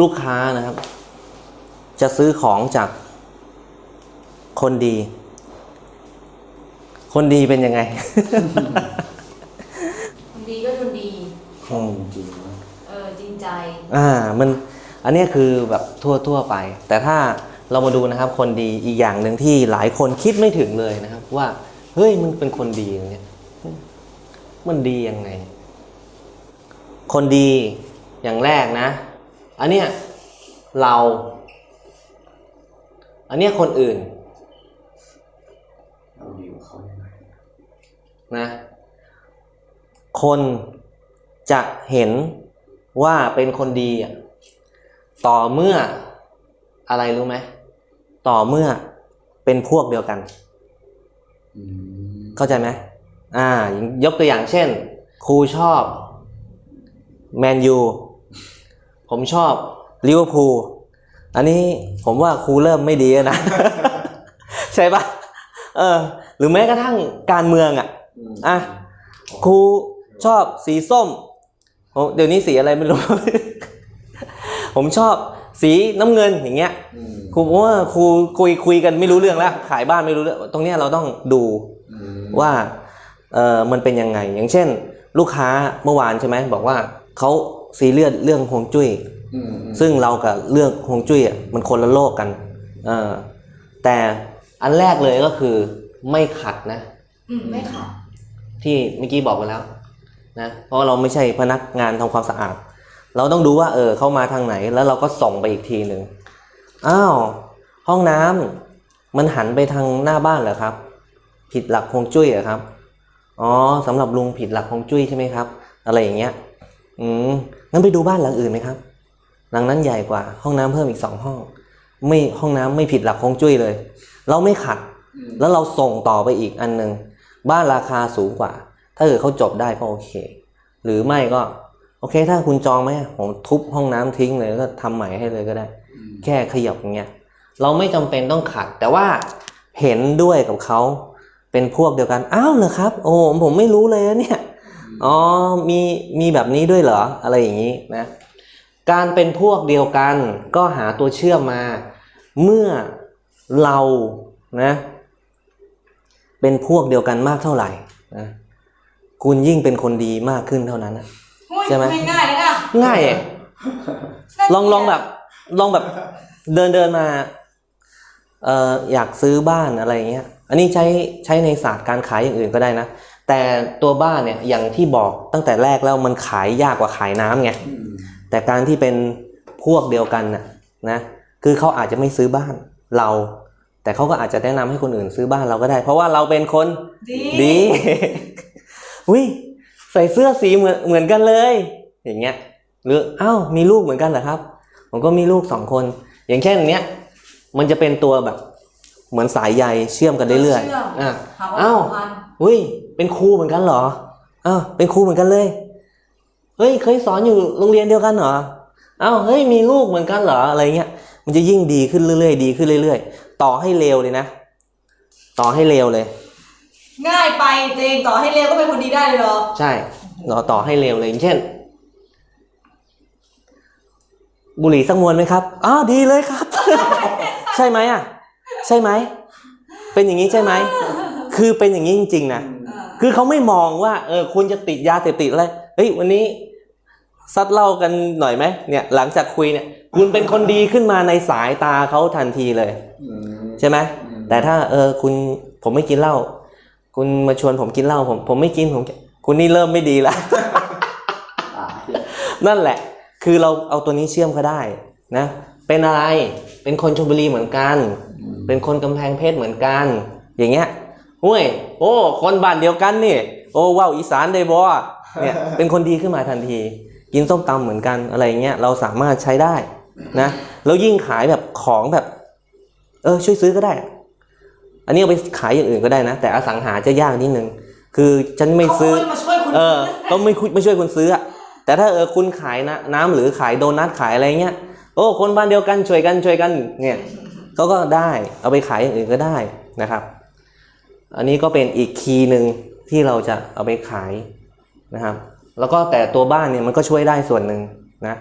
ลูกค้านะครับ จะซื้อของจากคนดี คนดีเป็นยังไง คนดีก็คนดีห้องจริงนะเออจริงใจ อ่ามันอันเนี้ยคือแบบทั่วทั่วไป แต่ถ้าเรามาดูนะครับ คนดีอีกอย่างหนึ่งที่หลายคนคิดไม่ถึงเลยนะครับ ว่าเฮ้ยมันเป็นคนดีอย่างเงี้ยมันดียังไง คนดีอย่างแรกนะ อันเนี้ยเรา อันเนี้ยคนอื่นเราดีกว่าเขายังไงนะคนจะเห็นว่าเป็นคนดีอะต่อเมื่ออะไรรู้ไหมต่อเมื่อเป็นพวกเดียวกันอืมเข้าใจไหมอ่ายกตัวอย่างเช่น ครูชอบแมนยู ผมชอบลิเวอร์พูลอันนี้ผมว่าครูเริ่มไม่ดีแล้วนะ ใช่ปะเออ หรือแม้กระทั่งการเมืองอะมอะครูชอบสีส้มผมเดี๋ยวนี้สีอะไรไม่รู้ ผมชอบสีน้ำเงินอย่างเงี้ยอืมครูผมว่าครูคุยคุยกันไม่รู้เรื่องแล้ว ขายบ้านไม่รู้เรื่อง ตรงเนี้ยเราต้องดูอืมว่าเออมันเป็นยังไง อย่างเช่น ลูกค้าเมื่อวานใช่ไหมบอกว่า เขาซีเรียสเรื่องฮวงจุ้ยอืมอืมซึ่งเรากับเรื่องฮวงจุ้ยอะมันคนละโลกกันเออแต่อันแรกเลยก็คือไม่ขัดนะอืมไม่ขัด ที่เมื่อกี้บอกไปแล้วนะเพราะเราไม่ใช่พนักงานทำความสะอาด เราต้องดูว่า เออเข้ามาทางไหน แล้วเราก็ส่งไปอีกทีหนึ่งอ้าวห้องน้ำมันหันไปทางหน้าบ้านเหรอครับ ผิดหลักฮวงจุ้ยเหรอครับอ๋อสำหรับลุงผิดหลักฮวงจุ้ยใช่ไหมครับ อะไรอย่างเงี้ย อืมงั้นไปดูบ้านหลังอื่นไหมครับ หลังนั้นใหญ่กว่า ห้องน้ำเพิ่มอีกสองห้อง ไม่ห้องน้ำไม่ผิดหลักฮวงจุ้ยเลย เราไม่ขัด แล้วเราส่งต่อไปอีกอันหนึ่งบ้านราคาสูงกว่า ถ้าเกิดเขาจบได้ก็โอเค หรือไม่ก็ โอเค ถ้าคุณจองไหมผมทุบห้องน้ำทิ้งเลยก็ทำใหม่ให้เลยก็ได้ แค่ขยับอย่างเงี้ยเราไม่จำเป็นต้องขัด แต่ว่าเห็นด้วยกับเขาเป็นพวกเดียวกัน อ้าวเหรอครับ โอ้ผมไม่รู้เลยเนี่ย อ๋อมีมีแบบนี้ด้วยเหรออะไรอย่างนี้นะการเป็นพวกเดียวกันก็หาตัวเชื่อมมา เมื่อเรานะเป็นพวกเดียวกันมากเท่าไหร่นะคุณยิ่งเป็นคนดีมากขึ้นเท่านั้นนะหุ้ยใช่ไหมไม่ง่ายเลยนะง่ายอะลองลองแบบลองแบบเดินเดินมาเอ่ออยากซื้อบ้านอะไรเงี้ย อันนี้ใช้ใช้ในศาสตร์การขายอย่างอื่นก็ได้นะ แต่ตัวบ้านเนี่ยอย่างที่บอกตั้งแต่แรกแล้วมันขายยากกว่าขายน้ำไงอืมแต่การที่เป็นพวกเดียวกันน่ะนะคือเขาอาจจะไม่ซื้อบ้านเรา แต่เขาก็อาจจะแนะนำให้คนอื่นซื้อบ้านเราก็ได้ เพราะว่าเราเป็นคนดีดีอุ้ยใส่เสื้อสีเหมือนเหมือนกันเลย อย่างเงี้ย หรืออ้าวมีลูกเหมือนกันเหรอครับ ผมก็มีลูกสองคน อย่างเช่นเนี้ยมันจะเป็นตัวแบบ เหมือนสายใยเชื่อมกันเรื่อยชื่มๆอะหาความอ้าวสัมพันธ์อุ้ย เป็นครูเหมือนกันเหรออ้าวเป็นครูเหมือนกันเลย เฮ้ยเคยสอนอยู่โรงเรียนเดียวกันเหรออ้าวเฮ้ยมีลูกเหมือนกันเหรออะไรเงี้ยมันจะยิ่งดีขึ้นเรื่อยๆดีขึ้นเรื่อยๆ ต่อให้เร็วเลยนะ ต่อให้เร็วเลย ง่ายไปเองต่อให้เร็วก็เป็นคนดีได้เลยเหรอ ใช่เราต่อให้เร็วเลยอย่างเช่น บุหรี่สักมวนไหมครับอ้าวดีเลยครับ ใช่ไหมอะ ใช่ไหม เป็นอย่างนี้ใช่ไหม คือเป็นอย่างนี้จริงๆนะเออ คือเขาไม่มองว่าเออคุณจะติดยาเสพติดอะไรเฮ้ยวันนี้ซัดเหล่ากันหน่อยไหมเนี่ย หลังจากคุยเนี่ย คุณเป็นคนดีขึ้นมาในสายตาเขาทันทีเลยอืมใช่ไหมอืมแต่ถ้า เออคุณผมไม่กินเหล้าคุณมาชวนผมกินเหล้าผมผมไม่กินผมคุณนี่เริ่มไม่ดีละอ่านั่นแหละ คือเราเอาตัวนี้เชื่อมก็ได้นะ เป็นอะไรเป็นคนชลบุรีเหมือนกันอืมเป็นคนกำแพงเพชรเหมือนกัน อย่างเงี้ย ห้วย โอ้ คนบ้านเดียวกันนี่ โอ้ว้าวอีสานได้บ่เนี่ยเป็นคนดีขึ้นมาทันที กินส้มตำเหมือนกันอะไรเงี้ยเราสามารถใช้ได้นะแล้วยิ่งขายแบบของแบบ เออช่วยซื้อก็ได้ อันนี้เอาไปขายอย่างอื่นก็ได้นะ แต่อสังหาจะยากนิดนึงคือฉันไม่ซื้อเขาก็มาช่วยคุณเออก็ไม่คุยไม่ช่วยคุณซื้ออะแต่ถ้าเออคุณขายนะน้ำหรือขายโดนัทขายอะไรเงี้ยโอ้คนบ้านเดียวกันช่วยกันช่วยกันเนี่ยเขาก็ได้เอาไปขายอย่างอื่นก็ได้นะครับ อันนี้ก็เป็นอีกคีย์หนึ่งที่เราจะเอาไปขายนะครับ แล้วก็แต่ตัวบ้านเนี่ยมันก็ช่วยได้ส่วนหนึ่งนะ